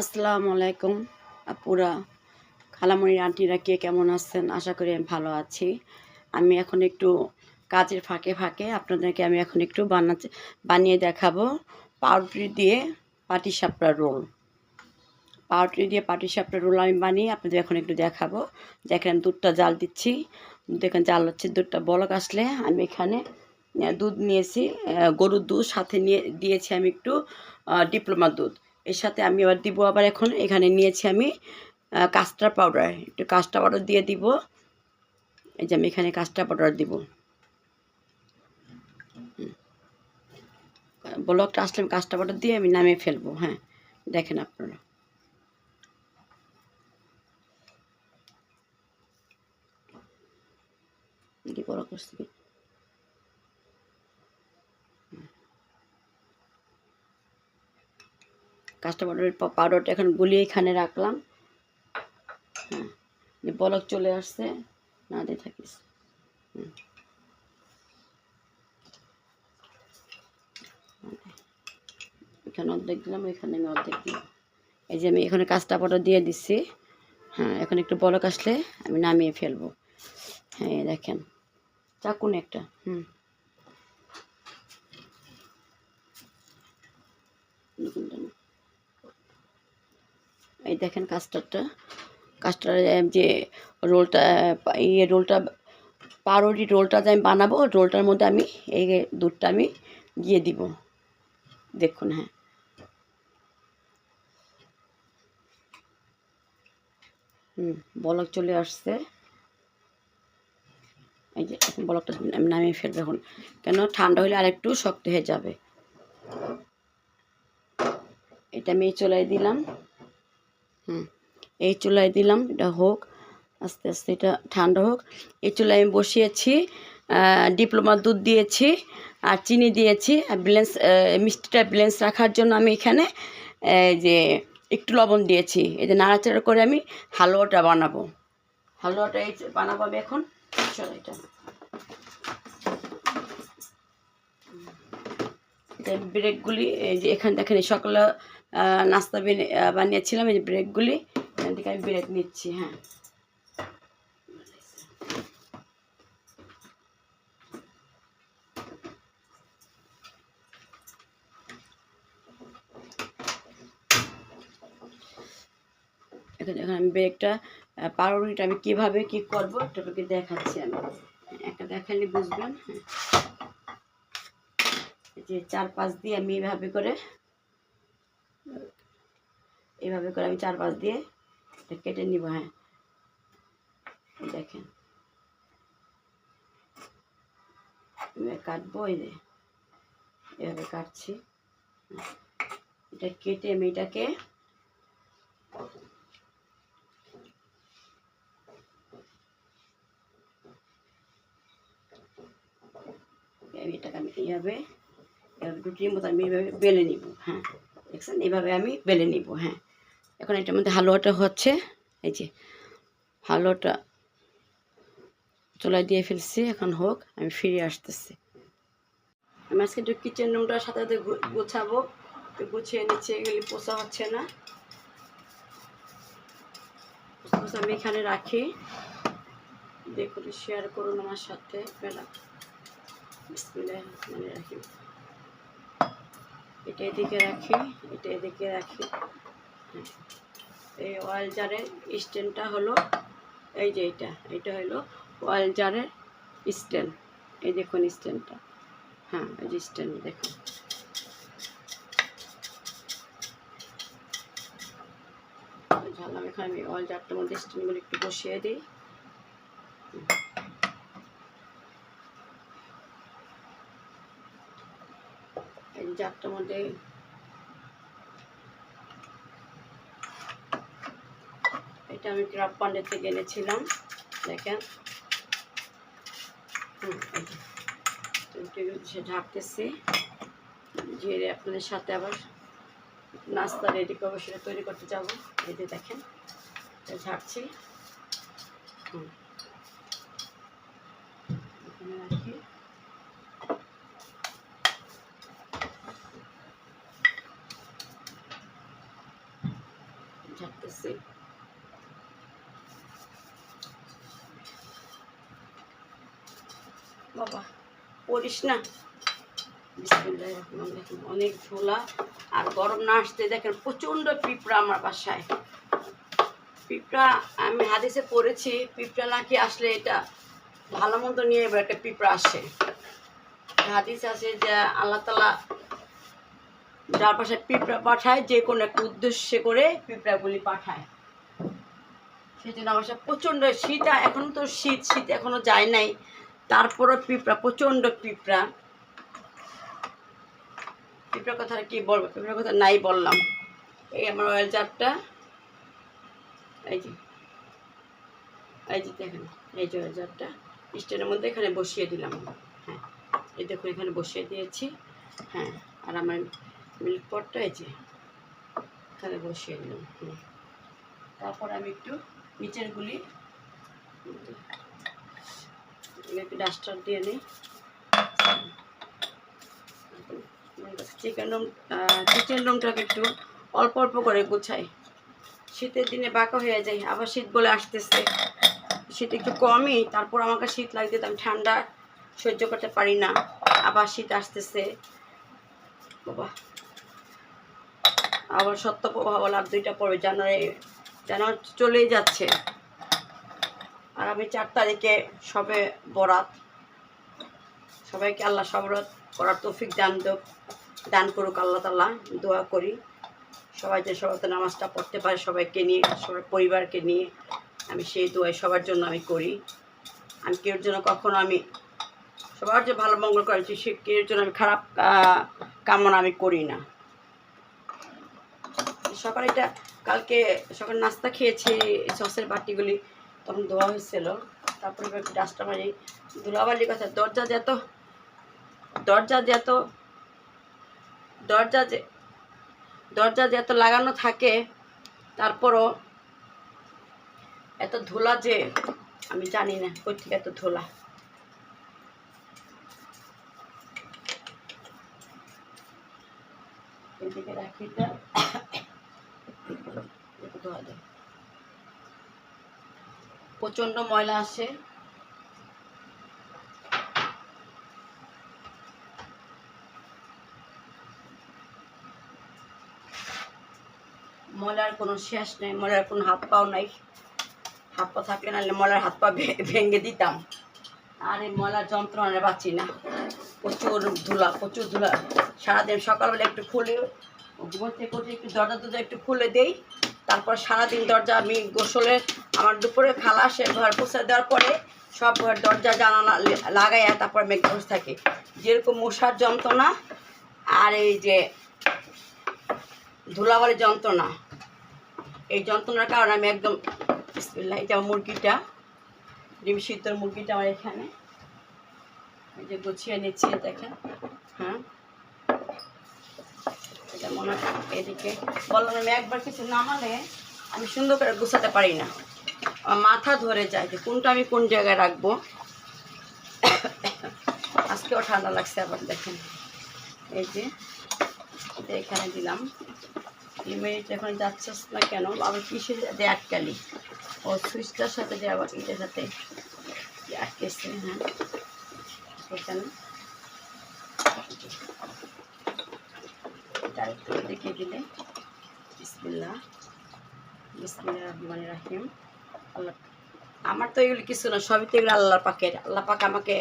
আসসালামু আলাইকুম, আপুরা। খালামণির আন্টিরা কে কেমন আছেন? আশা করি আমি ভালো আছি। আমি এখন একটু কাজের ফাঁকে ফাঁকে আপনাদেরকে আমি এখন একটু বানাতে বানিয়ে দেখাবো পাউরুটি দিয়ে পাটি সাপড়া রোল। পাউরুটি দিয়ে পাটি সাপড়া রোল আমি বানিয়ে আপনাদের এখন একটু দেখাবো। দেখেন, দুধটা জাল দিচ্ছি। দেখেন, জাল হচ্ছে, দুধটা বলক আসলে আমি এখানে দুধ নিয়েছি গরুর দুধ সাথে নিয়ে দিয়েছি আমি একটু ডিপ্লোমা দুধ। এর সাথে আমি আবার দিব আবার এখন, এখানে নিয়েছি আমি কাস্টার পাউডার একটু কাস্টার পাউডার দিয়ে দিব। এই যে আমি এখানে কাস্টার পাউডার দিব। ব্লকটা আসলে আমি কাস্টার পাউডার দিয়ে আমি নামিয়ে ফেলব হ্যাঁ। দেখেন আপনারা। কি বড় করছি? কাস্টমারের পাউডারটা এখন গুলিয়ে এখানে রাখলাম। হ্যাঁ বলক চলে আসছে, না দিয়ে থাকিস। এখানে অর্ধেক দিলাম, এখানে আমি অর্ধেক দিলাম। এই যে আমি এখানে কাস্টা পাউডার দিয়ে দিচ্ছি। হ্যাঁ এখন একটু বলক আসলে আমি নামিয়ে ফেলব। হ্যাঁ দেখেন। চাকুন একটা। হুম এরকমটা না। এই দেখেন কাস্টারটা কাস্টার যে রোলটা ইয়ে রোলটা, পাউরুটি রোলটা যে আমি বানাবো রোলটার মধ্যে আমি এই দুধটা আমি দিয়ে দিব। দেখুন হ্যাঁ। হুম, বলক চলে আসছে। এই যে, এখন বলকটা আমি নামিয়ে ফেলব এখন। কেন? ঠান্ডা হলে আরেকটু শক্ত হয়ে যাবে। এটা আমি চুলায় দিলাম। হুম, এই চুলায় দিলাম, এটা হোক, আস্তে আস্তে এটা ঠান্ডা হোক। এই চুলায় আমি বসিয়েছি ডিপ্লোমা দুধ দিয়েছি আর চিনি দিয়েছি। আর ব্লেন্স মিষ্টিটা ব্লেন্স রাখার জন্য আমি এখানে যে একটু লবণ দিয়েছি। এই যে নাড়াচাড়া করে আমি হালুয়াটা বানাবো। হালুয়াটা এই বানাবো আমি এখন। চলো এটা। ব্রেকগুলি, এই যে এখানে দেখেন সকালে নাস্তা বেনে- বানিয়েছিলাম, এই যে ব্রেকগুলি এখান থেকে আমি ব্রেক নিচ্ছি হ্যাঁ। এখন এখন আমি ব্রেকটা পাউরুটিটা আমি কীভাবে কী করব এটাকে দেখাচ্ছি আমি। একটা দেখালে বুঝবেন হ্যাঁ। যে চার পাঁচ দিয়ে আমি এইভাবে করে এইভাবে করে আমি চার পাঁচ দিয়ে কেটে নিব হ্যাঁ। দেখেন। কাটবো, এই যে এভাবে কাটছি। এটা কেটে আমি এটাকে এটাকে এইভাবে, এভাবে রুটির মতো আমি এইভাবে বেলে নিব হ্যাঁ। দেখছেন? এইভাবে আমি বেলে নিব হ্যাঁ। এখন এটার মধ্যে হালুয়াটা হচ্ছে, এই যে হালুয়াটা চুলায় দিয়ে ফেলছি, এখন হোক, আমি ফিরে আসতেছি। আমি আজকে একটু কিচেন রুমটার সাথে সাথে গুছাবো তো গুছিয়ে নিচ্ছে, এগুলি পোষা হচ্ছে না। আমি এখানে রাখি। দেখুন শেয়ার করুন আমার সাথে, বেলা। রহিম। এটা এদিকে রাখি, এটা এদিকে রাখি। এই অয়েল জারের স্ট্যান্ডটা হলো, এই যে এটা এটা হলো অয়েল জারের স্ট্যান্ড এই দেখুন স্ট্যান্ডটা হ্যাঁ এই যে স্ট্যান্ড দেখুন। আমি অয়েল জারটার মধ্যে স্ট্যান্ডগুলো একটু বসিয়ে দিই। এই জারটার মধ্যে এটা আমি ক্রাফ পান্ডে থেকে এনেছিলাম। দেখেন। হচ্ছে ঢাকতেছি। যে আপনাদের সাথে আবার নাস্তা রেডি করব, সেটা তৈরি করতে যাব। এই দেখেন ঢাকছি। হুম। এখানে রাখি ঝাড়তেছি বাবা, পড়িস না। অনেক ঝোলা, আর গরম না আসতে দেখেন প্রচণ্ড পিঁপড়া আমার বাসায়। পিঁপড়া আমি হাদিসে পড়েছি, পিঁপড়া নাকি আসলে এটা ভালো নিয়ে এবার একটা পিঁপড়া আসে। হাদিস আছে যে আল্লাহ তালা যার পাশে পিঁপড়া পাঠায়, যে কোনো একটা উদ্দেশ্যে করে পিঁপড়াগুলি পাঠায়। সেই জন্য আমার প্রচণ্ড শীত আ- এখন তো শীত শীত এখনও যায় নাই। তারপরও পিঁপড়া, প্রচণ্ড পিঁপড়া। পিঁপড়ার কথা কি বলব? পিঁপড়ার কথা নাই বললাম। এই আমার অয়েল জারটা এই যে এই যে দেখেন, এই যে অয়েল জারটা স্ট্যান্ডের মধ্যে এখানে বসিয়ে দিলাম হ্যাঁ এই দেখুন, এখানে বসিয়ে দিয়েছি। হ্যাঁ আর আমার মিল্ক পটটা এই যে, এখানে বসিয়ে দিলাম। তারপর আমি একটু নিচের একটু ডাস্টার দিয়ে নিই। চিকেন রুম কিচেন রুমটাকে একটু অল্প অল্প করে গুছাই। শীতের দিনে বাঁকা হয়ে যায়, আবার শীত বলে আসতেছে। শীত একটু কমই, তারপর আমাকে শীত লাগতে আমি ঠান্ডা সহ্য করতে পারি না। আবার শীত আসতেছে। বাবা। আবার সত্য প্রভাব লাভ দুইটা পড়বে, জানুয়ারি জানুয়ারি চলেই যাচ্ছে। আর আমি চার তারিখে সবে বরাত। সবাইকে আল্লাহ সবরত করার তৌফিক দান দেব দান করুক আল্লাহ তাল্লাহ দোয়া করি। সবাই যে সবাই নামাজটা পড়তে পারে সবাইকে নিয়ে, সবার পরিবারকে নিয়ে আমি সেই দোয়াই সবার জন্য আমি করি। আমি কেউর জন্য কখনো আমি সবার যে ভালো মঙ্গল করেছি সে কেউর জন্য আমি খারাপ কামনা আমি করি না। সকালে এটা কালকে সকাল নাস্তা খেয়েছি সসের বাটিগুলি তখন ধোয়া হয়েছিল। তারপরে ডাস্টটা মারি। ধুলাবালির কথা, দরজা যেত দরজা যেত দরজা যে, দরজা যেত লাগানো থাকে, তারপরও এত ধুলা যে, আমি জানি না কই থেকে এত ধুলা। এদিকে রাখি এটা একটু ধোয়া যায় প্রচণ্ড ময়লা আসে। ময়লার কোনো শেষ নেই, ময়লার কোনো হাত পাও নাই। হাত পা থাকলে নাহলে ময়লার হাত পা ভেঙে দিতাম। আর এই ময়লার যন্ত্রণা বাঁচি না। প্রচুর ধুলা প্রচুর ধুলা। সারাদিন সকালবেলা একটু খুলে ঘুমোতে করতে একটু দরজা দরজা একটু খুলে দেই। তারপর সারাদিন দরজা আমি গোসলে আমার দুপুরে খালা, সে ঘর পোষা দেওয়ার পরে সব ঘর দরজা জানালা লাগাইয়া তারপর বসে থাকি যেরকম মশার যন্ত্রণা আর এই যে ধুলাবালির যন্ত্রণা, এই যন্ত্রণার কারণে আমি একদম, বিসমিল্লাহ এটা মুরগিটা, ডিম সিদ্ধর মুরগিটা আমার এখানে। এই যে গুছিয়ে নিচ্ছি, দেখেন হ্যাঁ। মনে হয় এদিকে। বললাম, আমি একবার কিছু নামালে আমি সুন্দর করে গুছাতে পারি না। আমার মাথা ধরে যায় যে কোনটা আমি কোন জায়গায় রাখব? আজকেও ঠান্ডা লাগছে আবার দেখেন। এই যে, এটা এখানে দিলাম। ডিমের যখন যাচ্ছিস না কেন? আবার কিসে দিয়ে আটকালি? ও সুইচটার সাথে দিয়ে আবার এটার সাথে আটকেছে হ্যাঁ। এখানে। এটা একটু দেখিয়ে দিলে রহমান রাহিম। আল্লাহ আমার তো এগুলো কিছু না, সবই তো এগুলো আল্লাহ পাকের। আল্লাহ পাক আমাকে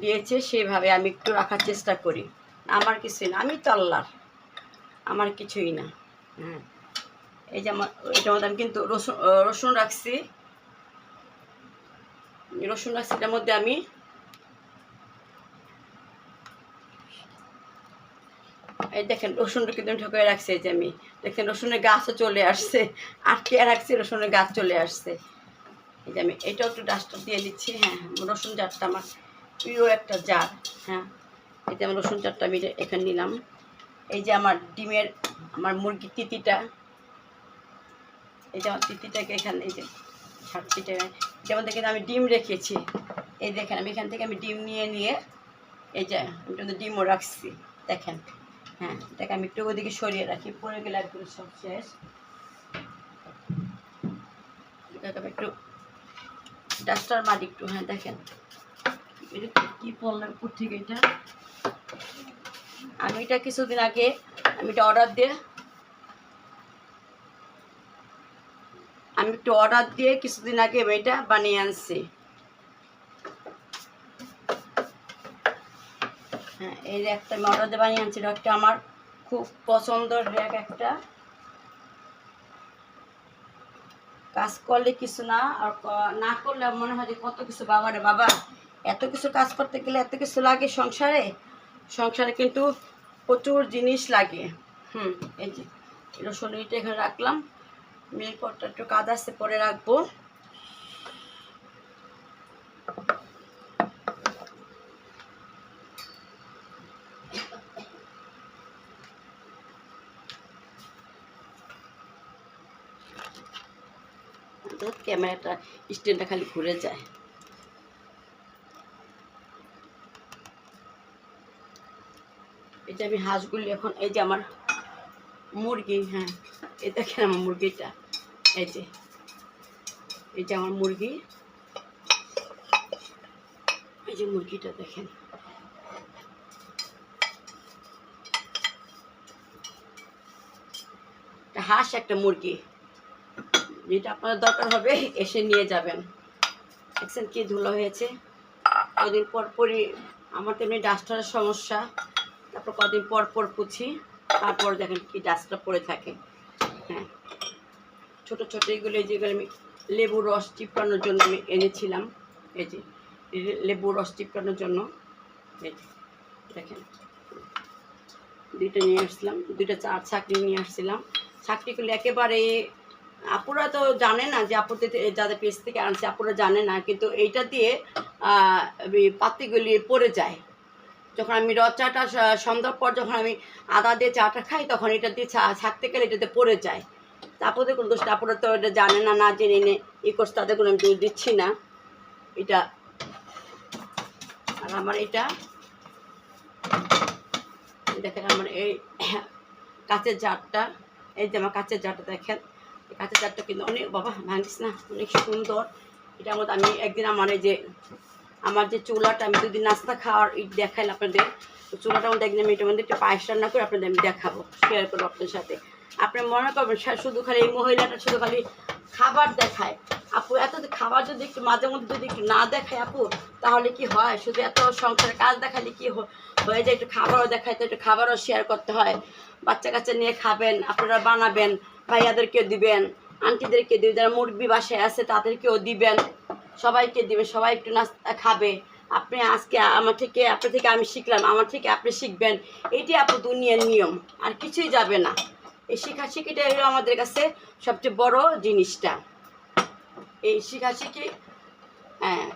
দিয়েছে সেইভাবে আমি একটু রাখার চেষ্টা করি। আমার কিছুই না, আমি তো আল্লাহর। আমার কিছুই না। হ্যাঁ। এই যে আমার এটার মধ্যে আমি কিন্তু রসুন রসুন রাখছি। রসুন রাখছি, এটার মধ্যে আমি এই দেখেন, রসুনটা কিন্তু ঢুকে রাখছি এই যে আমি। দেখেন, রসুনের গাছও চলে আসছে। আটকে রাখছি? রসুনের গাছ চলে আসছে। এই যে আমি, এটাও একটু ডাস্টার দিয়ে দিচ্ছি। হ্যাঁ রসুন জারটা আমার প্রিয় একটা জার। হ্যাঁ এই যে আমার রসুন জারটা আমি এখানে নিলাম। এই যে আমার ডিমের, আমার মুরগির তিতিটা। এই যে আমার তিতিটাকে এখানে, এই যে ছাড়ছিটা যেমন দেখেন আমি ডিম রেখেছি। এই দেখেন, আমি এখান থেকে আমি ডিম নিয়ে নিয়ে এই যে আমি ডিমও রাখছি। দেখেন হ্যাঁ এটাকে আমি একটু ওদিকে সরিয়ে রাখি পরে গেলে একদম সব শেষ। আমি একটু ডাস্টার মারি একটু হ্যাঁ দেখেন। এটা কি- পড়লাম উপর এটা? আমি এটা কিছুদিন আগে আমি এটা অর্ডার দিয়ে আমি একটু অর্ডার দিয়ে কিছুদিন আগে আমি এটা বানিয়ে আনছি। এই র্যাকটা আমি অর্ডার বানিয়ে আনছি র্যাকটা আমার খুব পছন্দের র্যাক একটা। কাজ করলে কিছু না, আর না করলে মনে হয় যে কত কিছু বাবারে বাবা। এত কিছু কাজ করতে গেলে এত কিছু লাগে সংসারে? সংসারে কিন্তু প্রচুর জিনিস লাগে। হুম, এই যে রসুন এখানে রাখলাম। মিল পরটা একটু কাজ আছে পরে রাখব। তো ক্যামেরাটা, স্ট্যান্ডটা খালি ঘুরে যায়। যে আমি হাঁসগুলি এখন, এই যে আমার মুরগি হ্যাঁ এই দেখেন আমার মুরগিটা, এই যে এই যে আমার মুরগি। এই যে মুরগিটা দেখেন। হাঁস একটা মুরগি। যেটা আপনার দরকার হবে, এসে নিয়ে যাবেন। দেখছেন কি ধুলো হয়েছে। কদিন পর পরই, আমার তেমনি ডাস্টারের সমস্যা। তারপর কদিন পর পর পুছি, তারপর দেখেন কি ডাস্টটা পড়ে থাকে। হ্যাঁ। ছোটো ছোটো এগুলো যেগুলো আমি লেবুর রস চিপকানোর জন্য আমি এনেছিলাম। এই যে লেবুর রস চিপকানোর জন্য। এই দেখেন। দুইটা নিয়ে আসলাম, দুইটা চার চাকরি নিয়ে আসছিলাম। চাকরিগুলো একেবারে আপুরা তো জানে না যে আপুদের যাদের পেজ থেকে আনছে, আপুরা জানে না, কিন্তু এইটা দিয়ে পাতিগুলি পড়ে যায়। যখন আমি রদ চাটা সন্ধ্যার পর যখন আমি আদা দিয়ে চাটা খাই, তখন এটা দিয়ে ছাকতে গেলে এটাতে পড়ে যায়। তা আপুদের কোনো দোষ আপুরা তো এটা জানে না না জেনে নে ই করছে তাদের কোনো আমি দিচ্ছি না। এটা আর আমার এটা, দেখেন আমার এই কাঁচের জারটা, এই যে আমার কাঁচের জারটা দেখেন। এই কাঁচের জারটা কিন্তু অনেক, বাবা, ভাঙিস না, অনেক সুন্দর। এটার মধ্যে আমি একদিন আমার যে আমার যে চুলাটা, আমি দুদিন নাস্তা খাওয়ার ই দেখাইলাম আপনাদের। তো চুলাটার মধ্যে একদিন আমি এটার মধ্যে একটু পায়েস রান্না করে আপনাদের আমি দেখাবো শেয়ার করব আপনাদের সাথে। আপনি মনে করবেন শুধু খালি এই মহিলাটা শুধু খালি খাবার দেখায়। আপু, এত খাবার যদি একটু মাঝে মধ্যে যদি একটু না দেখায় আপু, তাহলে কি হয়? শুধু এত সংসারের কাজ দেখালে কি হয়ে যায়? একটু খাবারও দেখায়, তো একটু খাবারও শেয়ার করতে হয়। বাচ্চা কাচ্চা নিয়ে খাবেন, আপনারা বানাবেন। ভাইয়াদেরকে দিবেন আন্টিদেরকে দিবেন, যারা মুরগি বাসায় আছে তাদেরকেও দিবেন, সবাইকে দিবেন, সবাই একটু নাস্তা খাবে। আপনি আজকে আমার থেকে, আপনার থেকে আমি শিখলাম, আমার থেকে আপনি শিখবেন। এটাই আপু দুনিয়ার নিয়ম, আর কিছুই যাবে না। এই শিখাশিখিটা হলো আমাদের কাছে সবচেয়ে বড় জিনিসটা। এই শিখা শিখি হ্যাঁ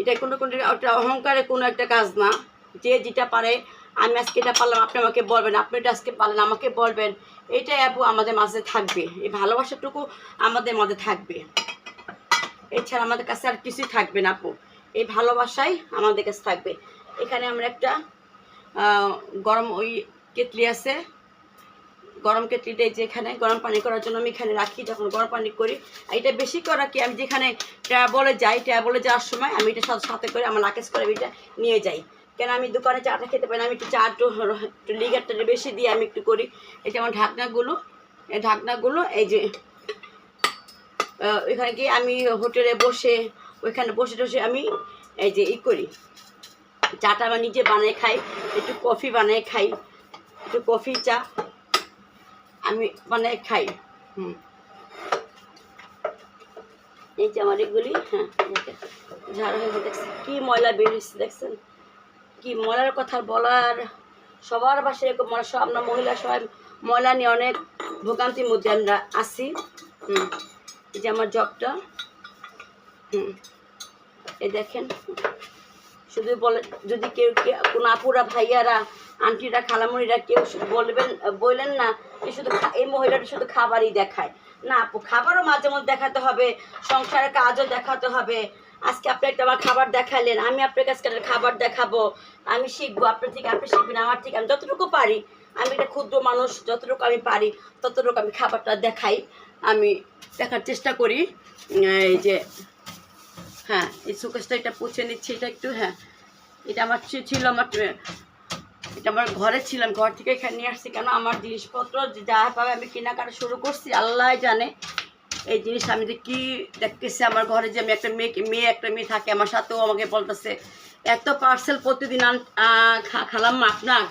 এটা কোনো কোনো একটা অহংকারের কোনো একটা কাজ না। যে যেটা পারে আমি আজকে এটা পারলাম, আপনি আমাকে বলবেন, আপনি এটা আজকে পারলেন, আমাকে বলবেন। এটাই আপু আমাদের মাঝে থাকবে। এই ভালোবাসাটুকু আমাদের মাঝে থাকবে। এছাড়া আমাদের কাছে আর কিছুই থাকবে না আপু। এই ভালোবাসাই আমাদের কাছে থাকবে। এখানে আমরা একটা গরম ওই কেটলি আছে। গরম কেটলিটা এই যে এখানে, গরম পানি করার জন্য আমি এখানে রাখি। যখন গরম পানি করি এটা বেশি করা কি, আমি যেখানে ট্যাবলে যাই ট্যাবলে যাওয়ার সময় আমি এটা সাথে করে আমার লাকেজ করে এটা নিয়ে যাই। কেন আমি দোকানে চাটা খেতে পারি না? আমি একটু চা একটু একটু লিগারটা বেশি দিয়ে আমি একটু করি। এই যে আমার ঢাকনাগুলো, এই ঢাকনাগুলো, এই যে ওইখানে গিয়ে আমি হোটেলে বসে, ওইখানে বসে টসে আমি এই যে ই করি। চাটা আমি নিজে বানিয়ে খাই, একটু কফি বানিয়ে খাই, একটু কফি চা আমি বানিয়ে খাই। হুম। এই যে আমার এগুলি হ্যাঁ ঝাড়ু হয়ে দেখছেন কী ময়লা বেরিয়েছে দেখছেন? কি ময়লার কথা বলার, সবার বাসায় এরকম সব আমরা মহিলা সবাই ময়লা নিয়ে অনেক ভোগান্তির মধ্যে আমরা আছি। হুম, এই যে আমার জবটা হুম, এই দেখেন। শুধু বলে, যদি কেউ কোনো আপুরা, ভাইয়ারা, আন্টিরা খালামুড়িরা কেউ বলবেন, বললেন না যে শুধু এই মহিলাটা শুধু খাবারই দেখায়। না আপু, খাবারও মাঝে মধ্যে দেখাতে হবে, সংসারের কাজও দেখাতে হবে। আজকে আপনি একটা আমার খাবার দেখালেন, আমি আপনার কাছে একটা খাবার দেখাবো, আমি শিখব, আপনার থেকে আপনি শিখবেন, আমার থেকে আমি যতটুকু পারি, আমি একটা ক্ষুদ্র মানুষ, যতটুকু আমি পারি, ততটুকু আমি খাবারটা দেখাই, আমি দেখার চেষ্টা করি, এই যে হ্যাঁ এই শোকেসটা এটা পুছে নিচ্ছি, এটা একটু হ্যাঁ এটা আমার ছিল আমার, এটা আমার ঘরে ছিলাম, ঘর থেকে এখানে নিয়ে আসছি, কেন আমার জিনিসপত্র, যা পাবে আমি কেনাকাটা শুরু করছি আল্লাহ জানে এই জিনিস আমি যে কী দেখতেছি আমার ঘরে যে আমি একটা মেয়ে মেয়ে একটা মেয়ে থাকে, আমার সাথেও আমাকে বলতেছে, এত পার্সেল প্রতিদিন খালাম আপনার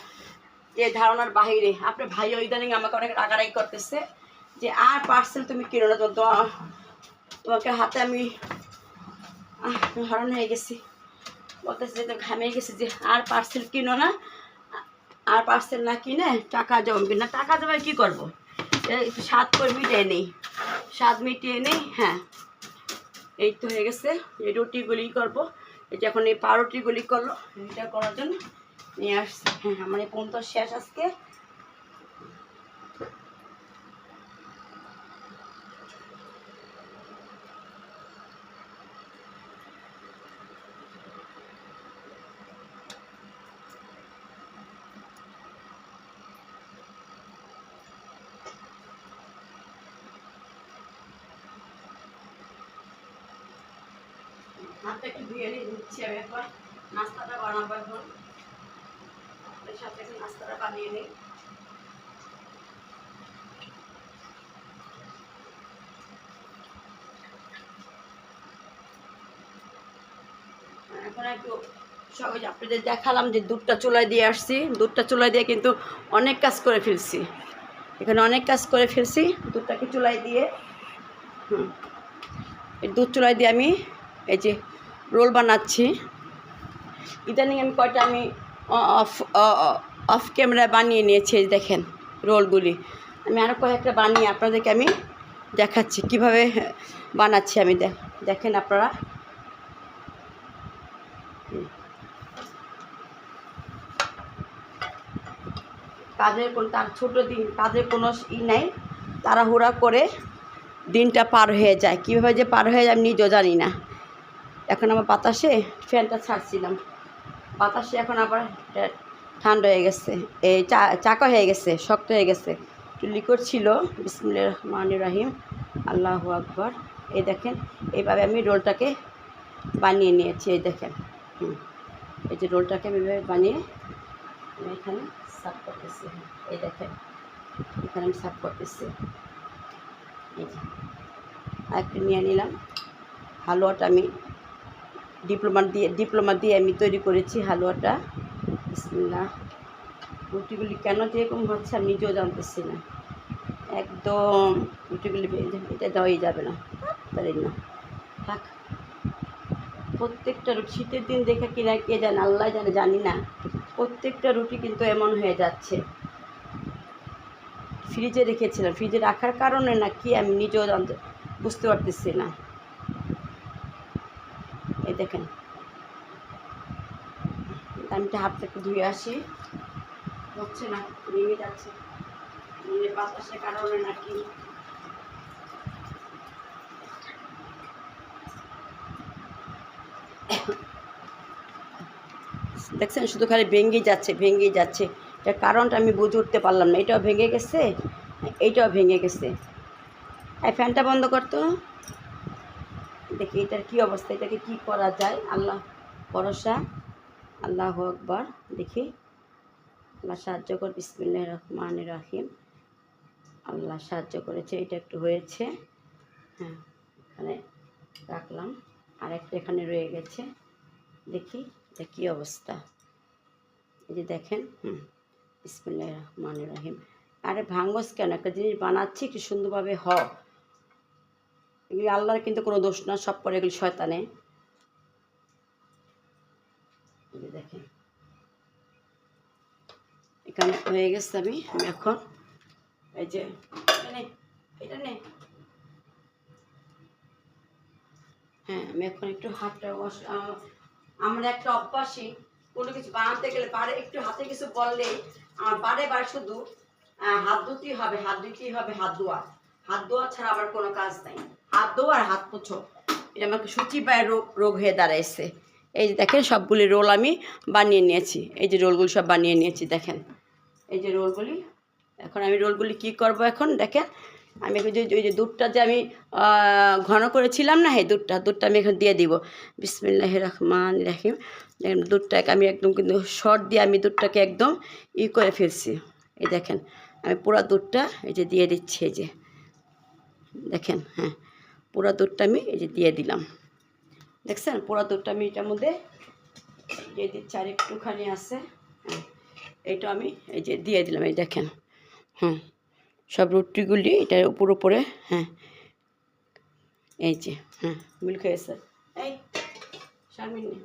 যে ধারণার বাহিরে, আপনার ভাই ইদানিং আমাকে অনেক রাগারাগি করতেছে যে, আর পার্সেল তুমি কিনো না, তো তো- তোমাকে হাতে আমি হরণ হয়ে গেছি। বলতেছে যে ঘামিয়ে গেছি যে, আর পার্সেল কিনো না, আর পার্সেল না কিনে টাকা জমবে না। টাকা জমায় কী করব? এ, একটু স্বাদ করে মিটিয়ে নেই। স্বাদ মিটিয়ে নেই হ্যাঁ। এই তো হয়ে গেছে, এই রুটিগুলি করব। এই এখন এই পাউরুটিগুলি করল, এটা করার জন্য নিয়ে আসছি। হ্যাঁ আমার এই পর্যন্ত শেষ আজকে হাতটা একটু ধুয়ে নিয়ে আমি এখন। নাস্তাটা বানাবো এখন। সাথে নাস্তাটা বানিয়ে নিই। সবাই আপনাদের দেখালাম যে দুধটা চুলায় দিয়ে আসছি। দুধটা চুলায় দিয়ে কিন্তু অনেক কাজ করে ফেলছি। এখানে অনেক কাজ করে ফেলছি। দুধটাকে চুলায় দিয়ে, হুম, এই দুধ চুলায় দিয়ে আমি এই যে রোল বানাচ্ছি। ইদানিং আমি কয়টা আমি অফ অফ ক্যামেরায় বানিয়ে নিয়েছি দেখেন রোলগুলি। আমি আরও কয়েকটা বানিয়ে আপনাদেরকে আমি দেখাচ্ছি, কীভাবে বানাচ্ছি আমি দেখ দেখেন আপনারা। কাজের কোন, তার ছোটো দিন, কাজের কোনো ই নাই। তাড়াহুড়া করে দিনটা পার হয়ে যায়। কীভাবে যে পার হয়ে যায় আমি নিজেও জানি না। এখন আমার বাতাসে ফ্যানটা ছাড়ছিলাম। বাতাসে এখন আবার ঠান্ডা হয়ে গেছে। এই চাকা হয়ে গেছে, শক্ত হয়ে গেছে। একটু লিকুইড ছিল বিসমুল্লাহ রহমান রাহিম, আল্লাহ আকবর। এই দেখেন, এইভাবে আমি রোলটাকে বানিয়ে নিয়েছি, এই দেখেন। হুম, এই যে রোলটাকে আমি এভাবে বানিয়ে আমি এখানে সাফ করতেছি। এই দেখেন, এখানে আমি সার্ভ করতেছি। এই যে, আরেকটু নিয়ে নিলাম। হালুয়াটা আমি ডিপ্লোমা দিয়ে ডিপ্লোমা দিয়ে আমি তৈরি করেছি হালুয়াটা। বিসমিল্লাহ। রুটিগুলি কেন যেরকম হচ্ছে আমি নিজেও জানতেছি না। একদম রুটিগুলি এটা দেওয়াই যাবে না। তাই না। থাক। প্রত্যেকটা শীতের দিন দেখে কিনা কে জানে, আল্লাহ জানে, জানি না। প্রত্যেকটা রুটি কিন্তু এমন হয়ে যাচ্ছে। ফ্রিজে রেখেছিলাম। ফ্রিজে রাখার কারণে না কি আমি নিজেও জানতে, বুঝতে পারতেছি না। দেখেন। আমি তো থেকে ধুয়ে আসি। হচ্ছে না নেমে যাচ্ছে বাতাসের কারণে নাকি? দেখছেন, শুধু খালি ভেঙে যাচ্ছে ভেঙে যাচ্ছে। এটার কারণটা আমি বুঝে উঠতে পারলাম না। এটাও ভেঙে গেছে? এইটাও ভেঙে গেছে। এই ফ্যানটা বন্ধ করতো দেখি এটার কী অবস্থা, এটাকে কী করা যায়? আল্লাহ ভরসা। আল্লাহ আকবর, দেখি। আল্লাহ সাহায্য কর বিসমিল্লাহ রহমান রাহিম। আল্লাহ সাহায্য করেছে, এটা একটু হয়েছে। হ্যাঁ এখানে রাখলাম। আর একটা এখানে রয়ে গেছে। দেখি, এটা কী অবস্থা? এই যে দেখেন, হুম বিসমিল্লাহ রহমান রাহিম। আরে ভাঙ্গস কেন? একটা জিনিস বানাচ্ছি একটু সুন্দরভাবে হ। এগুলি আল্লাহর কিন্তু কোনো দোষ না, সব পরে এগুলি শয়তানে দেখেন। এখানে হয়ে গেছে আমি এখন এই যে, এটা নে হ্যাঁ আমি এখন একটু হাতটা আমার একটা অভ্যাসই, কোনো কিছু বানাতে গেলে একটু হাতে কিছু বললেই আমার বারে বারে শুধু হাত ধুতেই হবে, হাত ধুতেই হবে, হাত ধোয়া। হাত ধোয়া ছাড়া আমার কোনো কাজ নাই। হাত ধোয়া আর হাত পোছো এটা আমাকে সূচি পায় রোগ রোগ হয়ে দাঁড়াইছে। এই যে দেখেন, সবগুলি রোল আমি বানিয়ে নিয়েছি। এই যে রোলগুলি সব বানিয়ে নিয়েছি, দেখেন। এই যে রোলগুলি, এখন আমি রোলগুলি কি করব এখন? দেখেন, আমি যে, ওই যে দুধটা যে আমি ঘন করেছিলাম না হ্যাঁ দুধটা দুধটা আমি এখন দিয়ে দিব। বিসমিল্লাহ রহমান রাহিম। দুধটাকে আমি একদম কিন্তু শর্ট দিয়ে আমি দুধটাকে একদম ই করে ফেলছি। এই দেখেন, আমি পুরো দুধটা এই যে দিয়ে দিচ্ছি, এই যে। দেখেন হ্যাঁ। পুরো দুধটা আমি এই যে দিয়ে দিলাম। দেখছেন? পুরো দুধটা আমি এটার মধ্যে দিয়ে দিচ্ছি, আর একটুখানি আছে। হ্যাঁ এইটা আমি এই যে দিয়ে দিলাম, এই দেখেন। হুম, সব রুটিগুলি এটার উপর উপরে হ্যাঁ এই যে হ্যাঁ মিল্ক হয়েছে এই, শারমিন নে।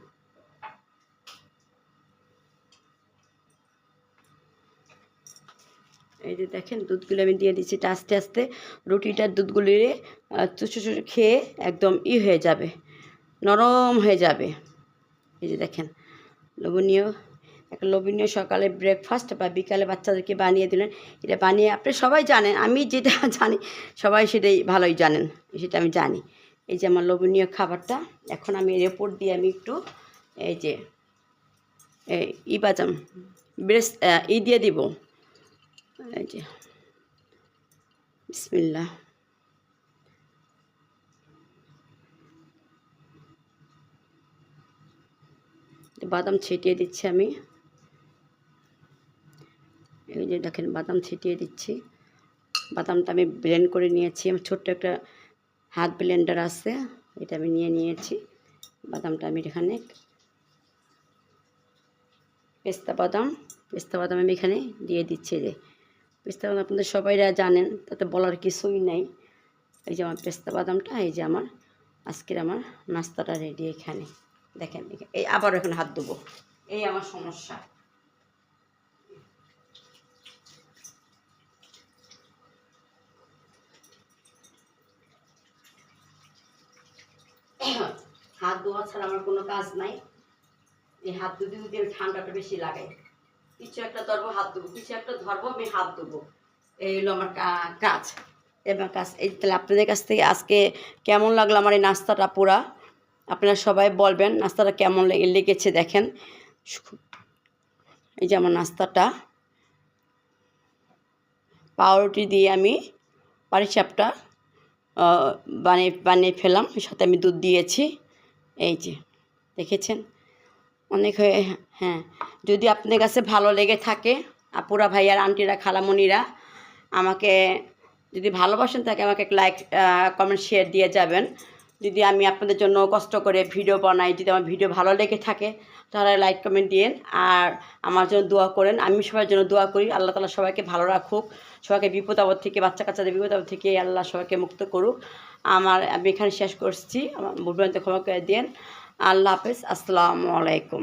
এই যে দেখেন, দুধগুলো আমি দিয়ে দিচ্ছি, এটা আস্তে আস্তে রুটিটার দুধগুলি চুচু চুচু খেয়ে একদম ই হয়ে যাবে, নরম হয়ে যাবে। এই যে দেখেন, লোভনীয়, একটা লোভনীয় সকালে ব্রেকফাস্ট বা বিকালে বাচ্চাদেরকে বানিয়ে দিলেন। এটা বানিয়ে আপনি সবাই জানেন, আমি যেটা জানি, সবাই সেটাই ভালোই জানেন, সেটা আমি জানি। এই যে আমার লোভনীয় খাবারটা, এখন আমি এর ওপর দিয়ে আমি একটু এই যে, এই ই বাজাম ব্রেস ই দিয়ে দিব। এই যে, বিসমিল্লাহ। বাদাম ছিটিয়ে দিচ্ছি আমি। এই যে দেখেন, বাদাম ছিটিয়ে দিচ্ছি। বাদামটা আমি ব্লেন্ড করে নিয়েছি। আমার ছোট্ট একটা হাত ব্লেন্ডার আছে, এটা আমি নিয়ে নিয়েছি। বাদামটা আমি এখানে পেস্তা বাদাম পেস্তা বাদাম আমি এখানে দিয়ে দিচ্ছি যে। পেস্তা বাদাম আপনাদের সবাইরা জানেন, তাতে বলার কিছুই নেই। এই যে আমার পেস্তা বাদামটা, এই যে আমার, আজকের আমার নাস্তাটা রেডি এখানে। দেখেন এই আবার এখন হাত দেবো এই আমার সমস্যা। হাত ধোয়া ছাড়া আমার কোনো কাজ নাই। এই হাত ধুতে ধুতে আমি ঠান্ডাটা বেশি লাগাই। কিছু একটা ধরবো, হাত দেবো কিছু একটা ধরবো, আমি হাত দেবো এই হলো আমার কাজ। এবার কাজ, এই তাহলে আপনাদের কাছ থেকে আজকে কেমন লাগল আমার এই নাস্তাটা পুরা? আপনারা সবাই বলবেন নাস্তাটা কেমন লেগে লেগেছে দেখেন। এই যে আমার নাস্তাটা। পাউরুটি দিয়ে আমি পাটিসাপটা বানিয়ে বানিয়ে ফেলাম সাথে আমি দুধ দিয়েছি। এই যে, দেখেছেন? অনেক হয়ে হ্যাঁ যদি আপনাদের কাছে ভালো লেগে থাকে, আপুরা ভাইয়ার আন্টিরা খালামণিরা আমাকে যদি ভালোবাসেন, তাকে আমাকে লাইক কমেন্ট, শেয়ার দিয়ে যাবেন। যদি আমি আপনাদের জন্য কষ্ট করে ভিডিও বানাই, যদি আমার ভিডিও ভালো লেগে থাকে, তাহলে লাইক, কমেন্ট দিন আর আমার জন্য দোয়া করেন। আমি সবার জন্য দোয়া করি। আল্লাহ তালা সবাইকে ভালো রাখুক। সবাইকে বিপদ আপদ থেকে, বাচ্চা কাচ্চাদের বিপদ আপদ থেকে আল্লাহ সবাইকে মুক্ত করুক। আমার, আমি এখানে শেষ করছি। আমার ভুলভ্রান্তি ক্ষমা করে দিন আল্লাহ হাফেজ। আসসালামু আলাইকুম।